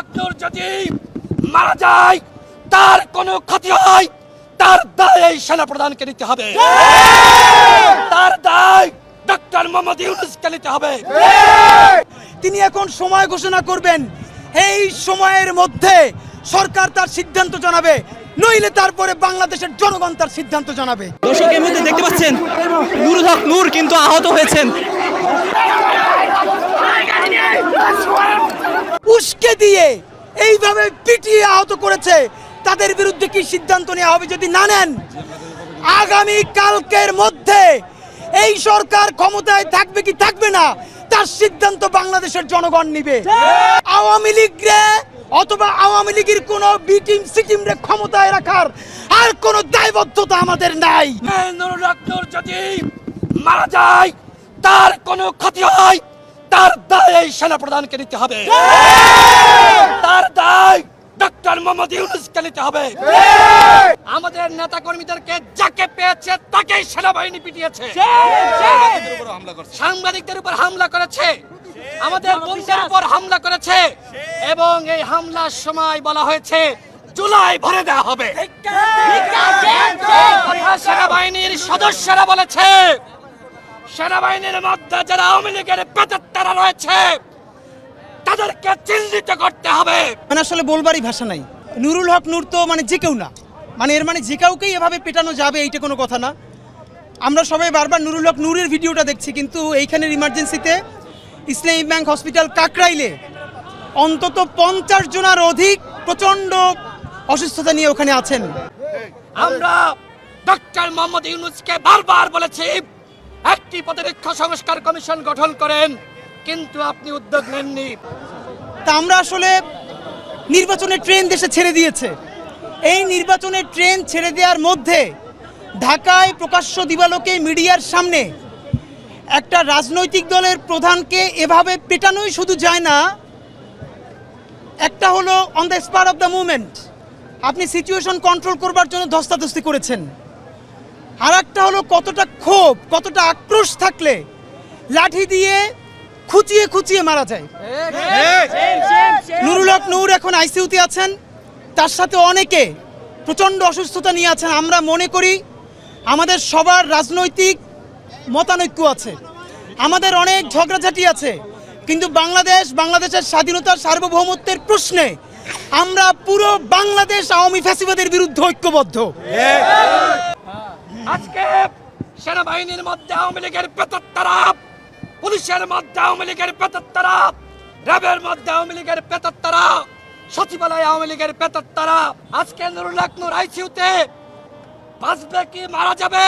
আকবর যদি মারা যায় তার কোনো ক্ষতি হয় তার দায় এই সেনা প্রধানকে নিতে হবে। তার দায় ডক্টর মোহাম্মদ ইউনুসকে নিতে হবে। তিনি এখন সময় ঘোষণা করবেন। এই সময়ের মধ্যে সরকার তার সিদ্ধান্ত জানাবে নইলে তারপরে বাংলাদেশের জনগণ তার সিদ্ধান্ত জানাবে। দর্শকের মধ্যে দেখতে পাচ্ছেন নুরুল হক নূর কিন্তু আহত হয়েছেন। উস্কে দিয়ে এইভাবে পিটিয়ে আহত করেছে। তাদের বিরুদ্ধে কি সিদ্ধান্ত নেওয়া হবে যদি না নেন? আগামী কালকের মধ্যে এই সরকার ক্ষমতায় থাকবে কি থাকবে না, তার সিদ্ধান্ত বাংলাদেশের জনগণ নিবে। আওয়ামী লীগরে অথবা আওয়ামী লীগের কোন বি টিম, সি টিম রে ক্ষমতায় রাখার আর কোন দায়বদ্ধতা আমাদের নাই। যদি মারা যায়, তার কোনো ক্ষতি হয়। তার দায় এই সেনা প্রধানকে নিতে হবে। তার দায় ডক্টর মোহাম্মদ ইউনুসকে নিতে হবে। আমাদের নেতা কর্মীদেরকে যাকে পেয়েছে তাকেই সেনাবাহিনী পিটিয়েছে। সাংবাদিকদের উপর হামলা করেছে। আমাদের বন্ধুদের উপর হামলা করেছে। এবং এই হামলার সময় বলা হয়েছে জুলাই ভরে দেওয়া হবে। সেনাবাহিনীর সদস্যরা বলেছে। সেনাবাহিনীর মধ্যে যারা আওয়ামী লীগের পেতাত্তারা রয়েছে তাদেরকে চিহ্নিত করতে হবে। মানে আসলে বলবারই ভাষা নাই। নুরুল হক নূর তো মানে যে কেউ না। মানে এর মানে যে কাউকেই এভাবে পেটানো যাবে এইটা কোনো কথা না। আমরা সবাই বারবার নুরুল হক নূরের ভিডিওটা দেখছি কিন্তু এইখানের ইমার্জেন্সিতে ইসলামী ব্যাংক হসপিটাল কাকরাইলে অন্তত পঞ্চাশ জনের অধিক প্রচণ্ড অসুস্থতা নিয়ে ওখানে আছেন। আমরা ডক্টর মোহাম্মদ ইউনুসকে বারবার বলেছি একটি প্রতিরক্ষা সংস্কার কমিশন গঠন করেন, কিন্তু আপনি উদ্যোগ নেননি। তা আমরা আসলে নির্বাচনের ট্রেন দেশে ছেড়ে দিয়েছে। এই নির্বাচনের ট্রেন ছেড়ে দেওয়ার মধ্যে ঢাকায় প্রকাশ্য দিবালোকে মিডিয়ার সামনে একটা রাজনৈতিক দলের প্রধানকে এভাবে পেটানোই শুধু যায় না, একটা হলো on the spur of the movement আপনি সিচুয়েশন কন্ট্রোল করবার জন্য ধস্তাধস্তি করেছেন। আর একটা হলো কতটা ক্ষোভ, কতটা আক্রোশ থাকলে লাঠি দিয়ে খুচিয়ে খুচিয়ে মারা যায়। নুরুল নূর এখন আইসিইউতে আছেন। তার সাথে অনেকে প্রচণ্ড অসুস্থতা নিয়ে আছেন। আমরা মনে করি আমাদের সবার রাজনৈতিক মতানৈক্য আছে। আমাদের অনেক ঝগড়াঝাটি আছে। কিন্তু বাংলাদেশ, বাংলাদেশের স্বাধীনতার সার্বভৌমত্বের প্রশ্নে আমরা পুরো বাংলাদেশ আওয়ামী ফ্যাসিবাদের বিরুদ্ধে ঐক্যবদ্ধ। আজকে সেনাবাহিনীর মধ্যে আওয়ামী লীগের পেতাত্তারা পুলিশের মধ্যে আওয়ামী লীগের পেতাত্তারা র্যাবের মধ্যে আওয়ামী লীগের পেতাত্তারা সচিবালয় আওয়ামী লীগের পেতাত্তারা আজকে নুরুল আকনুর আইসিউতে বাঁচবে কি মারা যাবে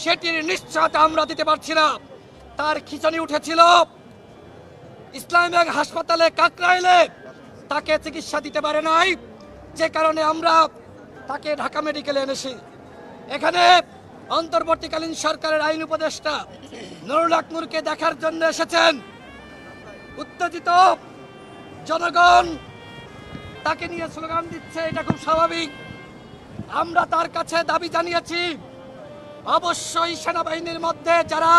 সেটির নিশ্চয়তা আমরা দিতে পারছি না। তার খিচনি উঠেছিল। ইসলাম ব্যাংক হাসপাতালে কাকরাইলে তাকে চিকিৎসা দিতে পারে নাই। যে কারণে আমরা তাকে ঢাকা মেডিকেলে এনেছি। এখানে অন্তর্বর্তীকালীন সরকারের আইন উপদেষ্টা নুরুল আকনুরকে দেখার জন্য এসেছেন। উত্তেজিত জনগণ তাকে নিয়ে স্লোগান দিচ্ছে এটা খুব স্বাভাবিক। আমরা তার কাছে দাবি জানিয়েছি অবশ্যই সেনাবাহিনীর মধ্যে যারা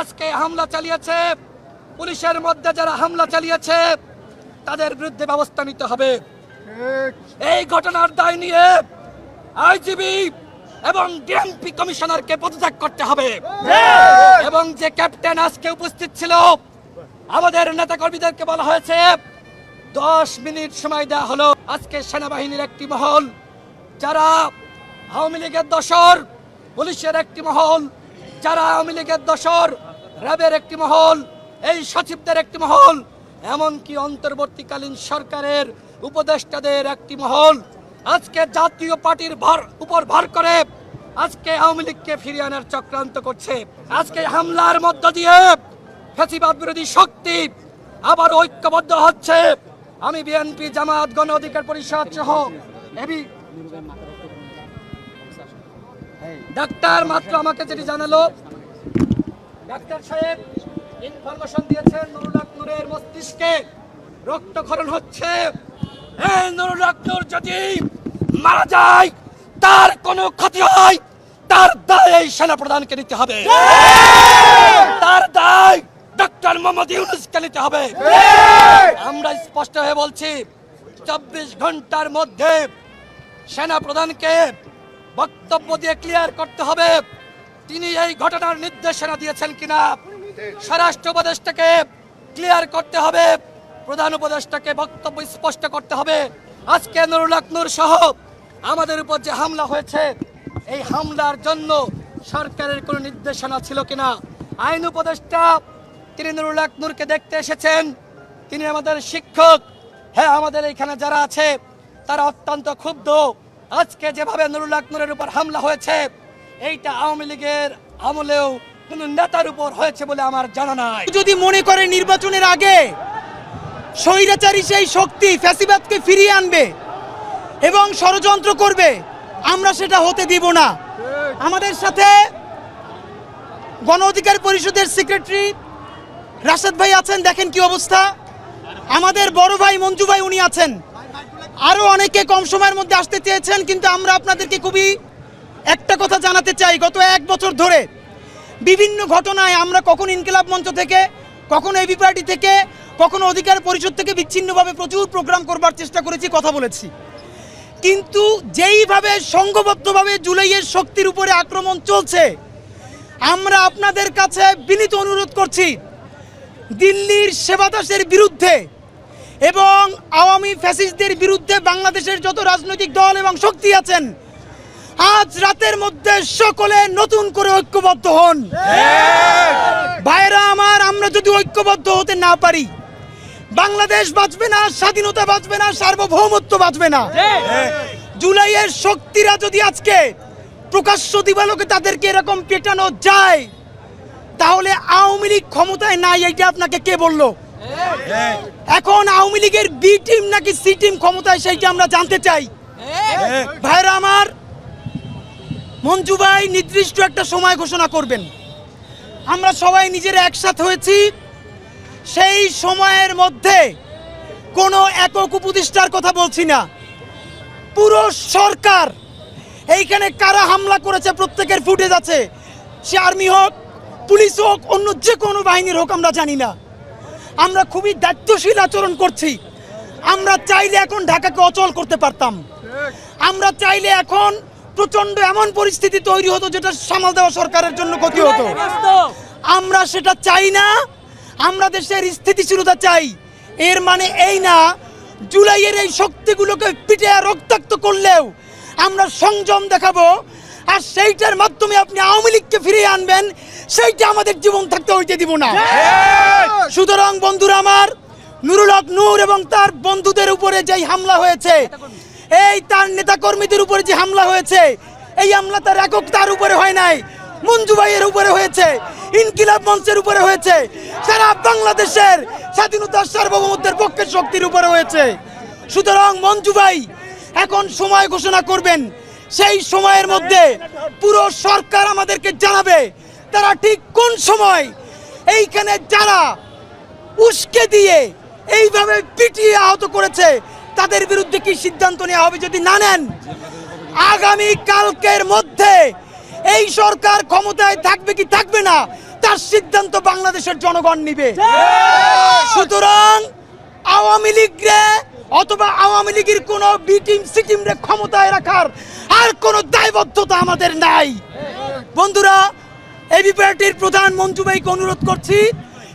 আজকে হামলা চালিয়েছে পুলিশের মধ্যে যারা হামলা চালিয়েছে তাদের বিরুদ্ধে ব্যবস্থা নিতে হবে। এই ঘটনার দায় নিয়ে আইজিবি এবং ডিএমপি কমিশনারকে পদত্যাগ করতে হবে। এবং যে ক্যাপ্টেন আজকে উপস্থিত ছিল আমাদের নেতা কর্মীদেরকে বলা হয়েছে দশ মিনিট সময় দেওয়া হলো। আজকে সেনাবাহিনীর একটি মহল যারা আওয়ামী লীগের দশর পুলিশের একটি মহল যারা আওয়ামী লীগের দশর র্যাবের একটি মহল এই সচিবদের একটি মহল এমনকি অন্তর্বর্তীকালীন সরকারের উপদেষ্টাদের একটি মহল। আজকে জাতীয় পার্টির ভর উপর ভর করে আজকে আওয়ামী লীগকে ফিরিয়ে আনার চক্রান্ত করছে। আজকে হামলার মধ্য দিয়ে ফ্যাসিবাদ বিরোধী শক্তি আবার ঐক্যবদ্ধ হচ্ছে। আমি বিএনপি, জামাত, গণ অধিকার পরিষদ সহ এবি ডাক্তার মাত্র আমাকে যেটি জানালো, ডাক্তার সাহেব ইনফরমেশন দিয়েছেন নুরুল আকনুরের মস্তিষ্কে রক্তক্ষরণ হচ্ছে। নুরুল যদি মারা যায় তার কোনো ক্ষতি হয় তার দায় এই সেনা প্রধানকে নিতে হবে। তার দায় ডক্টর মোহাম্মদ ইউনুসকে নিতে হবে। আমরা স্পষ্ট হয়ে বলছি চব্বিশ ঘণ্টার মধ্যে সেনা প্রধানকে বক্তব্য দিয়ে ক্লিয়ার করতে হবে। তিনি এই ঘটনার নির্দেশনা দিয়েছেন কিনা? স্বরাষ্ট্র উপদেষ্টাকে ক্লিয়ার করতে হবে। প্রধান উপদেষ্টাকে বক্তব্য স্পষ্ট করতে হবে। আজকে নুরুল নূর সহ আমাদের উপর যে হামলা হয়েছে, এই হামলার জন্য সরকারের কোনো নির্দেশনা ছিল কিনা? আইন উপদেষ্টা তিনি নুরুল আকনুরকে দেখতে এসেছেন। তিনি আমাদের শিক্ষক। হ্যাঁ আমাদের এখানে যারা আছে, তারা অত্যন্ত ক্ষুব্ধ। আজকে যেভাবে নুরুল আকনুরের উপর হামলা হয়েছে, এইটা আওয়ামী লীগের আমলেও কোন নেতার উপর হয়েছে বলে আমার জানা নাই। যদি মনে করে নির্বাচনের আগে স্বৈরাচারী সেই শক্তি ফ্যাসিবাদকে ফিরিয়ে আনবে এবং ষড়যন্ত্র করবে, আমরা সেটা হতে দিব না। আমাদের সাথে গণ অধিকার পরিষদের সেক্রেটারি রাশেদ ভাই আছেন, দেখেন কি অবস্থা। আমাদের বড় ভাই মঞ্জু ভাই উনি আছেন। আরও অনেকে কম সময়ের মধ্যে আসতে চেয়েছেন, কিন্তু আমরা আপনাদেরকে খুবই একটা কথা জানাতে চাই। গত এক বছর ধরে বিভিন্ন ঘটনায় আমরা কখন ইনকিলাব মঞ্চ থেকে কখনো এবি পার্টি থেকে, কখনো অধিকার পরিষদ থেকে বিচ্ছিন্নভাবে প্রচুর প্রোগ্রাম করবার চেষ্টা করেছি, কথা বলেছি। কিন্তু যেইভাবে সংঘবদ্ধভাবে জুলাইয়ের শক্তির উপরে আক্রমণ চলছে, আমরা আপনাদের কাছে বিনীত অনুরোধ করছি, দিল্লির সেবাদাসের বিরুদ্ধে এবং আওয়ামী ফ্যাসিস্টদের বিরুদ্ধে বাংলাদেশের যত রাজনৈতিক দল এবং শক্তি আছেন, আজ রাতের মধ্যে সকলে নতুন করে ঐক্যবদ্ধ হন। ভাইরা আমার আমরা যদি ঐক্যবদ্ধ হতে না পারি বাংলাদেশ বাঁচবে না স্বাধীনতা বাঁচবে না সার্বভৌমত্ব বাঁচবে না। জুলাইয়ের শক্তিরা যদি আজকে প্রকাশ্য দিবালোকে তাদেরকে এরকম পেটানো যায় তাহলে আওয়ামী লীগ ক্ষমতায় নাই এইটা আপনাকে কে বলল? এখন আওয়ামী লীগের বি টিম নাকি সি টিম ক্ষমতায় সেইটা আমরা জানতে চাই। ভাইরা আমার মঞ্জু ভাই নির্দিষ্ট একটা সময় ঘোষণা করবেন। আমরা সবাই নিজেরা একসাথে হয়েছি। সেই সময়ের মধ্যে কোনো একক উপদেষ্টার কথা বলছি না। পুরো সরকার এইখানে কারা হামলা করেছে প্রত্যেকের ফুটেজ আছে। সে আর্মি হোক, পুলিশ হোক, অন্য যে কোনো বাহিনীর হোক আমরা জানি না। আমরা খুবই দায়িত্বশীল আচরণ করছি। আমরা চাইলে এখন ঢাকাকে অচল করতে পারতাম। আমরা চাইলে এখন প্রচণ্ড এমন পরিস্থিতি তৈরি হতো যেটা সামাল দেওয়া সরকারের জন্য ক্ষতি হতো। আমরা সেটা চাই না আমরা দেশের স্থিতিশীলতা চাই। এর মানে এই না জুলাইয়ের এই শক্তিগুলোকে পিঠে রক্তাক্ত করলেও আমরা সংযম দেখাবো আর সেইটার মাধ্যমে আপনি আওয়ামী লীগকে ফিরিয়ে আনবেন সেইটা আমাদের জীবন থাকতে হইতে দিব না। সুতরাং বন্ধুরা আমার নুরুল হক নূর এবং তার বন্ধুদের উপরে যেই হামলা হয়েছে এই তার নেতা কর্মীদের উপরে যে হামলা হয়েছে, এই হামলা তার একক তার উপরে হয় নাই, মঞ্জু ভাইয়ের উপরে হয়েছে, ইনকিলাব মঞ্চের উপরে হয়েছে, সারা বাংলাদেশের স্বাধীনতার সার্বভৌমত্বের পক্ষের শক্তির উপরে হয়েছে। সুতরাং মঞ্জু ভাই, এখন সময় ঘোষণা করবেন, সেই সময়ের মধ্যে পুরো সরকার আমাদেরকে জানাবে, তারা ঠিক কোন সময় এইখানে যারা উস্কে দিয়ে এইভাবে পিটিয়ে আহত করেছে তাদের বিরুদ্ধে কি সিদ্ধান্ত নেওয়া হবে যদি না নেন? আগামী কালকের মধ্যে এই সরকার ক্ষমতায় থাকবে কি থাকবে না, তার সিদ্ধান্ত বাংলাদেশের জনগণ নিবে। সুতরাং আওয়ামী লীগরে অথবা আওয়ামী লীগের কোন বি টিম সি টিম রে ক্ষমতায় রাখার আর কোনো দায়বদ্ধতা আমাদের নাই। বন্ধুরা এবি পার্টির প্রধান মঞ্জু ভাইকে অনুরোধ করছি,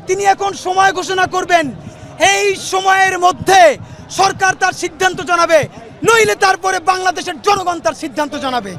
তিনি এখন সময় ঘোষণা করবেন। এই সময়ের মধ্যে সরকার তার সিদ্ধান্ত জানাবে নইলে তারপরে বাংলাদেশের জনগণ তার সিদ্ধান্ত জানাবে।